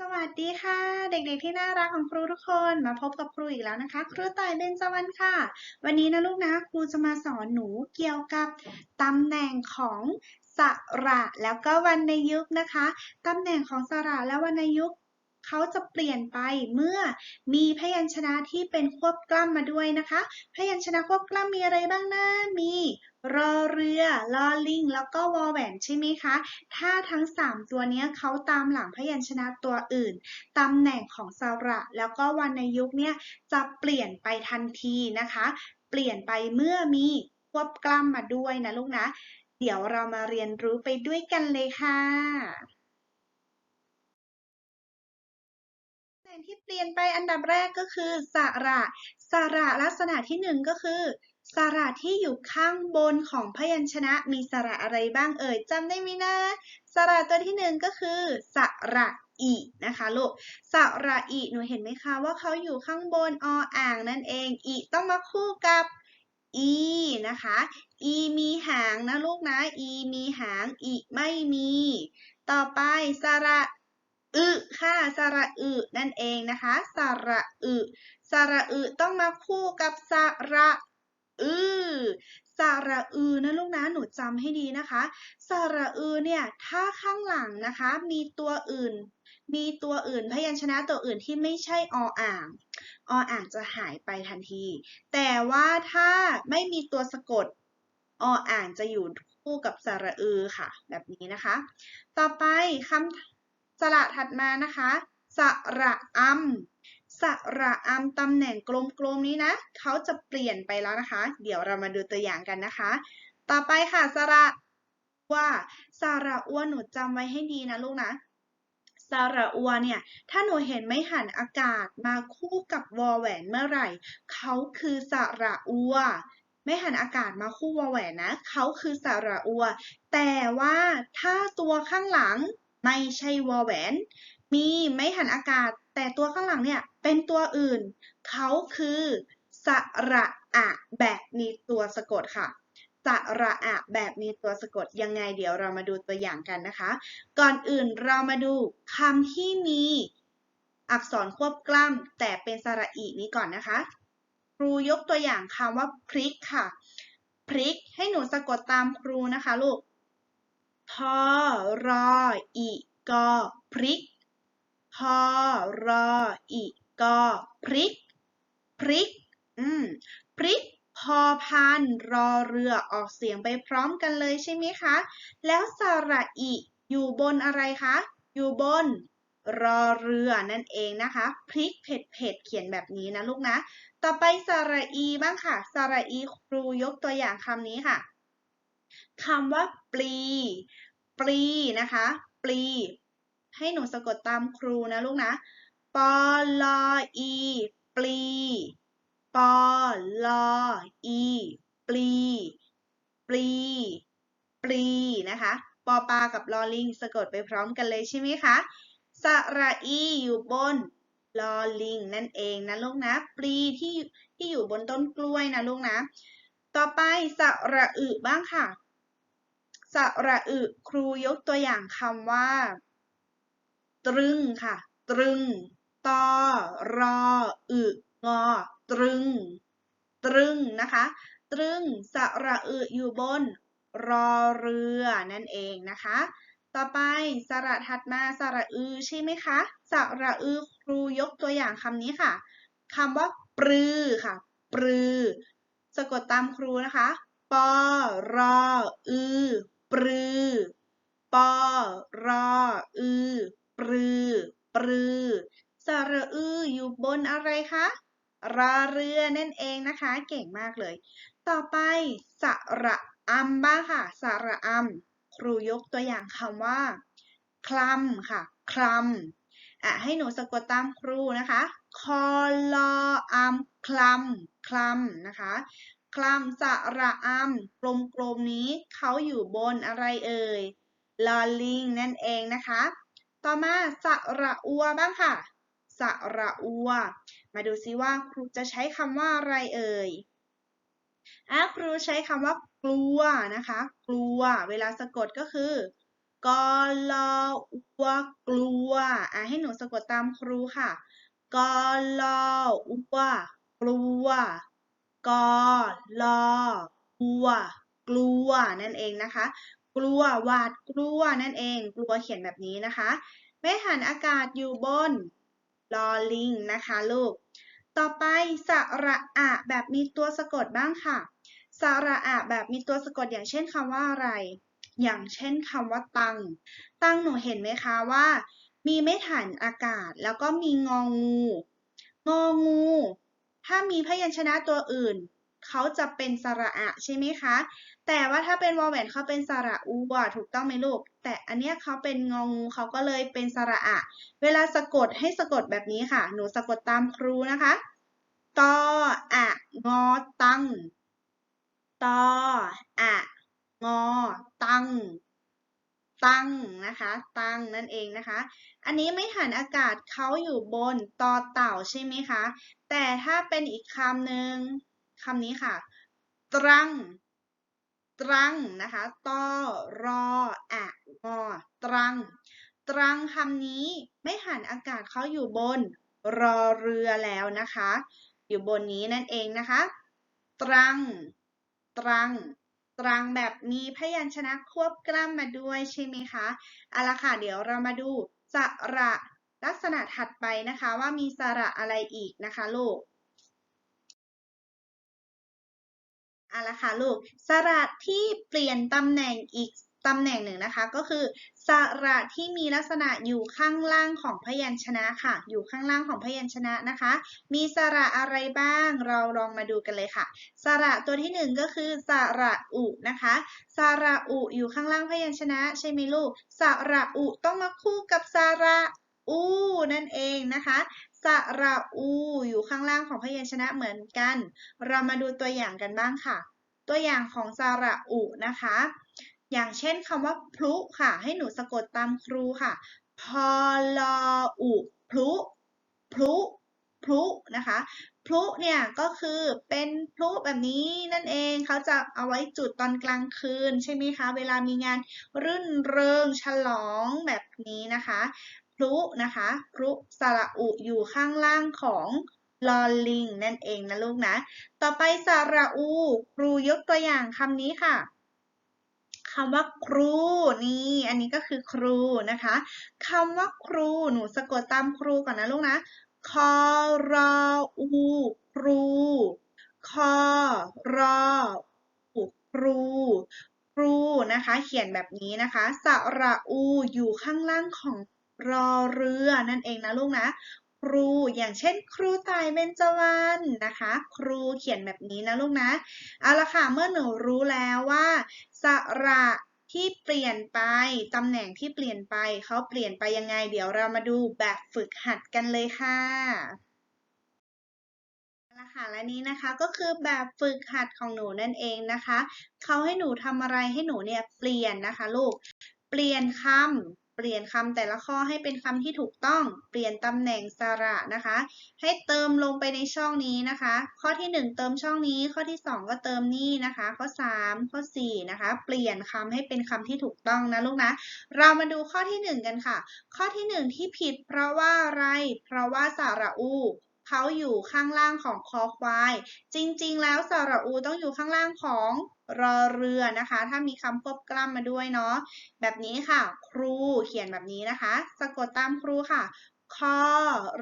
สวัสดีค่ะ เด็กๆที่น่ารักของครูทุกคนมาพบกับครูอีกแล้วนะคะ ครูต่ายเบญจวรรณค่ะ วันนี้นะลูกนะครูจะมาสอนหนูเกี่ยวกับตำแหน่งของสระแล้วก็วรรณยุกต์นะคะตำแหน่งของสระและวรรณยุกต์ เขาจะเปลี่ยนไปเมื่อมีพยัญชนะที่เป็นควบกล้ำมาด้วยนะคะ พยัญชนะควบกล้ำมีอะไรบ้างนะมีรอเรือ ลอลิง แล้วก็วอแหวนใช่ไหมคะ ถ้าทั้ง 3 ตัวนี้เขาตามหลังพยัญชนะตัวอื่น ตำแหน่งของสระ แล้วก็วรรณยุกต์เนี่ยจะเปลี่ยนไปทันทีนะคะ เปลี่ยนไปเมื่อมีควบกล้ำมาด้วยนะลูกนะ เดี๋ยวเรามาเรียนรู้ไปด้วยกันเลยค่ะ นที่เปลี่ยนไปอันดับแรกก็คือสระสระลักษณะที่หนึ่งก็คือสระที่อยู่ข้างบนของพยัญชนะมีสระอะไรบ้างเอ่ยจำได้ไหมนะ สระตัวที่หนึ่งก็คือ สระอีนะคะลูกสระอีหนูเห็นไหมคะว่าเขาอยู่ข้างบนออ่างนั่นเองอีต้องมาคู่กับอีนะคะอีมีหางนะลูกนะอีมีหางอีไม่มี ต่อไปสระ อึค่ะสระอึนั่นเองนะคะสระอึสระอึต้องมาคู่กับสระอือสระอือนะลูกนะหนูจำให้ดีนะคะสระอือเนี่ยถ้าข้างหลังนะคะ มีตัวอื่น มีตัวอื่นพยัญชนะตัวอื่นที่ไม่ใช่ออ่างออ่างจะหายไปทันที แต่ว่าถ้าไม่มีตัวสะกดออ่างจะอยู่คู่กับสระอือค่ะ แบบนี้นะคะ ต่อไปคำ สระถัดมานะคะ สระอัมสระอัมตำแหน่งกลมๆนี้นะเขาจะเปลี่ยนไปแล้วนะคะ เดี๋ยวเรามาดูตัวอย่างกันนะคะ ต่อไปค่ะสระว่าสระอ้วนหนูจำไว้ให้ดีนะลูกนะสระอัวเนี่ย ถ้าหนูเห็นไม่หันอากาศมาคู่กับวอแหวนเมื่อไหร่ เขาคือสระอัว ไม่หันอากาศมาคู่วอแหวนนะ เขาคือสระอัว แต่ว่าถ้าตัวข้างหลัง ไม่ใช่วอแหวน มีไม่หันอากาศ แต่ตัวข้างหลังเนี่ยเป็นตัวอื่น เขาคือสระอะแบบมีตัวสะกดค่ะสระอะแบบมีตัวสะกดยังไงเดี๋ยวเรามาดูตัวอย่างกันนะคะ ก่อนอื่นเรามาดูคำที่มีอักษรควบกล้ำแต่เป็นสระอีนี้ก่อนนะคะ ครูยกตัวอย่างคำว่าพริกค่ะ พริกให้หนูสะกดตามครูนะคะลูก พอรออีกอพริก พอรออีกอพริก พริก อืม พริก พอพานรอเรือออกเสียงไปพร้อมกันเลยใช่ไหมคะ แล้วสระอีอยู่บนอะไรคะ อยู่บนรอเรือนั่นเองนะคะ พริกเผ็ดเผ็ดเขียนแบบนี้นะลูกนะ ต่อไปสระอีบ้างค่ะ สระอีครูยกตัวอย่างคำนี้ค่ะ คำว่าปลี ปลีนะคะ ปลี ให้หนูสะกดตามครูนะลูกนะ ปอลออี ปลี ปอลออี ปลี ปลี ปลีนะคะ ปอปากับลอลิงสะกดไปพร้อมกันเลยใช่ไหมคะ สระอีอยู่บนลอลิงนั่นเองนะลูกนะ ปลีที่ที่อยู่บนต้นกล้วยนะลูกนะ ต่อไปสระอึบ้างค่ะ สระอึครูยกตัวอย่างคำว่า ตรึงค่ะ ตรึงตอรออึงอ ตรึง ตรึงนะคะ ตรึงสระอึอยู่บน รอเรือนั่นเองนะคะ ต่อไปสระถัดมาสระอือใช่ไหมคะสระอือครูยกตัวอย่างคำนี้ค่ะคำว่า ปรือค่ะ ปรือ สะกดตามครูนะคะ ปอรออือ ปรือปอรออือปรือปรือสระอืออยู่บนอะไรคะรอเรือนั่นเองนะคะ เก่งมากเลย ต่อไปสระอัมบ้างค่ะ สระอัมครูยกตัวอย่างคำว่า คลำค่ะ คลำอะให้หนูสะกดตามครูนะคะ คอลออัมคลำคลำนะคะ คลำสระอัมกลมๆนี้เขาอยู่บนอะไรเอ่ยลอลิงนั่นเองนะคะ ต่อมาสระอัวบ้างค่ะสระอัว มาดูซิว่าครูจะใช้คำว่าอะไรเอ่ยอะครูใช้คำว่ากลัวนะคะ กลัว เวลาสะกดก็คือกอลอัวกลัวอะให้หนูสะกดตามครูค่ะกอลออัวกลัว กอลออัว กลัวนั่นเองนะคะ กลัวหวาดกลัวนั่นเอง กลัวเขียนแบบนี้นะคะไม่หันอากาศอยู่บนลอลิงนะคะลูก ต่อไปสระอะแบบมีตัวสะกดบ้างค่ะ สระอะแบบมีตัวสะกดอย่างเช่นคำว่าอะไร อย่างเช่นคำว่าตัง ตังหนูเห็นไหมคะว่า มีไม่ฐานอากาศแล้วก็มีงองู งองู ถ้ามีพยัญชนะตัวอื่น เขาจะเป็นสระอะใช่ไหมคะ แต่ว่าถ้าเป็นวอลแหวนเขาเป็นสระอูอะถูกต้องไหมลูก แต่อันเนี้ยเขาเป็นงองูเขาก็เลยเป็นสระอะ เวลาสะกดให้สะกดแบบนี้ค่ะ หนูสะกดตามครูนะคะตออะงอตังตออะงอตังตังนะคะ ตังนั่นเองนะคะ อันนี้ไม่หันอากาศเขาอยู่บนตอเต่าใช่ไหมคะ แต่ถ้าเป็นอีกคำหนึ่งคำนี้ค่ะ ตรัง ตรังนะคะตอรออะงอตรัง ตรังคำนี้ไม่หันอากาศเขาอยู่บน รอเรือแล้วนะคะ อยู่บนนี้นั่นเองนะคะ ตรัง ตรังตรังแบบมีพยัญชนะควบกล้ำมาด้วยใช่ไหมคะเอาละค่ะ เดี๋ยวเรามาดูสระ ลักษณะถัดไปนะคะว่ามีสระอะไรอีกนะคะลูกอาละค่ะลูก สระที่เปลี่ยนตำแหน่งอีกตำแหน่งหนึ่งนะคะ ก็คือ สระที่มีลักษณะอยู่ข้างล่างของพยัญชนะค่ะ อยู่ข้างล่างของพยัญชนะนะคะ มีสระอะไรบ้าง เราลองมาดูกันเลยค่ะ สระตัวที่หนึ่งก็คือ สระอุนะคะ สระอุอยู่ข้างล่างพยัญชนะ ใช่ไหมลูก สระอุต้องมาคู่กับสระ อูนั่นเองนะคะสระอู อยู่ข้างล่างของพยัญชนะเหมือนกัน เรามาดูตัวอย่างกันบ้างค่ะ ตัวอย่างของสระอุนะคะ อย่างเช่นคำว่าพลุค่ะ ให้หนูสะกดตามครูค่ะ พอลออุพลุพลุพลุนะคะพลุเนี่ยก็คือเป็นพลุแบบนี้นั่นเองเขาจะเอาไว้จุดตอนกลางคืนใช่ไหมคะ เวลามีงานรื่นเริงฉลองแบบนี้นะคะุนะคะพลุสระอุอยู่ข้างล่างของลอลิงนั่นเองนะลูกนะ ต่อไปสระอู ครูยกตัวอย่างคำนี้ค่ะคำว่าครูนี่อันนี้ก็คือครูนะคะคำว่าครูหนูสะกดตามครูก่อนนะลูกนะคอรออูครูคอรออูครูครูนะคะ เขียนแบบนี้นะคะ สระอูอยู่ข้างล่างของ รอเรือนั่นเองนะลูกนะ ครูอย่างเช่น ครูตายเบญจวรรณนะคะ ครูเขียนแบบนี้นะลูกนะเอาละค่ะเมื่อหนูรู้แล้วว่าสระที่เปลี่ยนไป ตำแหน่งที่เปลี่ยนไปเขาเปลี่ยนไปยังไง เดี๋ยวเรามาดูแบบฝึกหัดกันเลยค่ะละค่ะและนี้นะคะก็คือแบบฝึกหัดของหนูนั่นเองนะคะ เขาให้หนูทำอะไรให้หนูเนี่ยเปลี่ยนนะคะลูก เปลี่ยนคำ เปลี่ยนคำแต่ละข้อให้เป็นคำที่ถูกต้อง เปลี่ยนตำแหน่งสระนะคะ ให้เติมลงไปในช่องนี้นะคะ ข้อที่ 1 เติมช่องนี้ ข้อที่ 2 ก็เติมนี่นะคะ ข้อ 3 ข้อ 4 นะคะ เปลี่ยนคำให้เป็นคำที่ถูกต้องนะลูกนะ เรามาดูข้อที่ 1 กันค่ะ ข้อที่ 1 ที่ผิดเพราะว่าอะไร เพราะว่าสระอูเขาอยู่ข้างล่างของคอควาย จริง ๆ แล้วสระอูต้องอยู่ข้างล่างของ รอเรือนะคะ ถ้ามีคำควบกล้ำมาด้วยเนาะแบบนี้ค่ะ ครูเขียนแบบนี้นะคะ สะกดตามครูค่ะคอ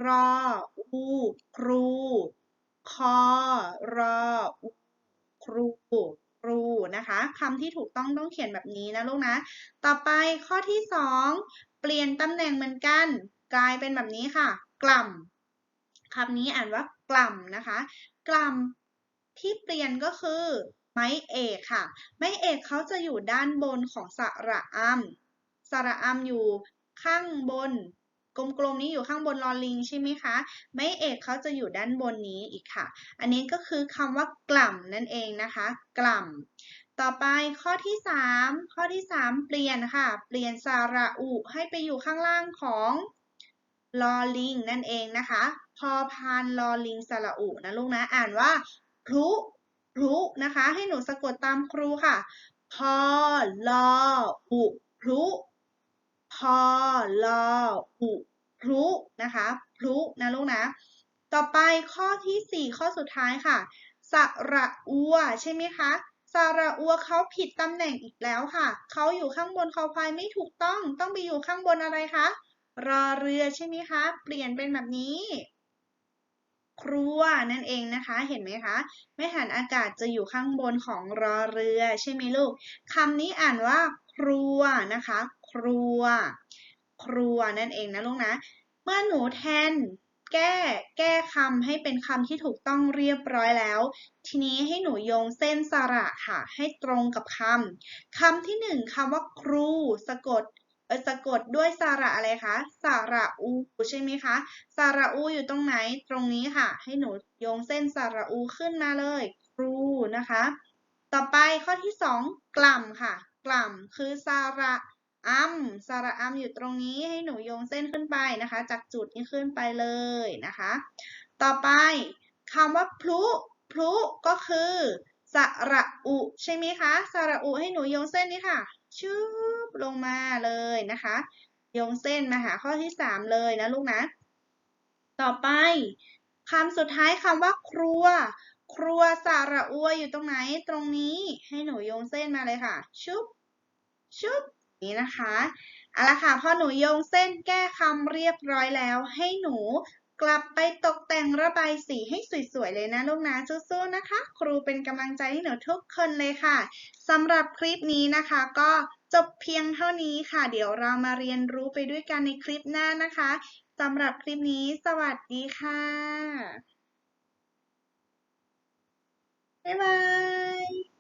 รออูครูคอรออูครูครูนะคะคำที่ถูกต้องต้องเขียนแบบนี้นะลูกนะ ต่อไปข้อที่สองเปลี่ยนตำแหน่งเหมือนกัน กลายเป็นแบบนี้ค่ะ กล่ำคำนี้อ่านว่ากล่ำนะคะ กล่ำที่เปลี่ยนก็คือ ไม้เอกค่ะ ไม้เอกเขาจะอยู่ด้านบนของสระอัมสระอัมอยู่ข้างบน กลมๆนี้อยู่ข้างบนลอลิงใช่ไหมคะ ไม้เอกเขาจะอยู่ด้านบนนี้อีกค่ะ อันนี้ก็คือคำว่ากล่ำนั่นเองนะคะ กล่ำต่อไปข้อที่ 3 ข้อที่ 3 เปลี่ยนค่ะ เปลี่ยนสระอุให้ไปอยู่ข้างล่างของลอลิงนั่นเองนะคะ พอพานลอลิงสระอุนะลูกนะ อ่านว่าพลุ พลุนะคะ ให้หนูสะกดตามครูค่ะ พอลออุพลุพอลออุพลุนะคะพลุนะลูกนะ ต่อไปข้อที่สี่ข้อสุดท้ายค่ะ สระอัวใช่ไหมคะสระอัวเขาผิดตำแหน่งอีกแล้วค่ะ เขาอยู่ข้างบนคอควายไม่ถูกต้อง ต้องไปอยู่ข้างบนอะไรคะ รอเรือใช่ไหมคะ เปลี่ยนเป็นแบบนี้ ครัวนั่นเองนะคะ เห็นไหมคะแม่หันอากาศจะอยู่ข้างบนของรอเรือใช่ไหมลูกคำนี้อ่านว่าครัวนะคะ ครัว ครัวนั่นเองนะลูกนะ เมื่อหนูแทนแก้แก้คำให้เป็นคำที่ถูกต้องเรียบร้อยแล้ว ทีนี้ให้หนูโยงเส้นสระค่ะ ให้ตรงกับคำคำที่หนึ่งคำว่าครู สะกด สะกดด้วยสระอะไรคะสระอูใช่ไหมคะสระอูอยู่ตรงไหนตรงนี้ค่ะ ให้หนูโยงเส้นสระอูขึ้นมาเลย ครูนะคะ ต่อไปข้อที่สองกล่ำค่ะ กล่ำคือสระอัมสระอัมอยู่ตรงนี้ให้หนูโยงเส้นขึ้นไปนะคะ จากจุดนี้ขึ้นไปเลยนะคะ ต่อไปคำว่าพลุพลุก็คือ สระอุ ใช่ไหมคะ สระอุให้หนูโยงเส้นนี้ค่ะชืบลงมาเลยนะคะ โยงเส้นมาหาข้อที่สามเลยนะลูกนะ ต่อไปคำสุดท้ายคำว่าครัว ครัวสระอัวอยู่ตรงไหนตรงนี้ให้หนูโยงเส้นมาเลยค่ะ ชุบชุบนี้นะคะเอาละค่ะพอหนูโยงเส้นแก้คำเรียบร้อยแล้ว ให้หนู กลับไปตกแต่งระบายสีให้สวยๆเลยนะลูกนะสู้ๆนะคะ ครูเป็นกำลังใจให้หนูทุกคนเลยค่ะสำหรับคลิปนี้นะคะ ก็จบเพียงเท่านี้ค่ะ เดี๋ยวเรามาเรียนรู้ไปด้วยกันในคลิปหน้านะคะสำหรับคลิปนี้ สวัสดีค่ะ บ๊ายบาย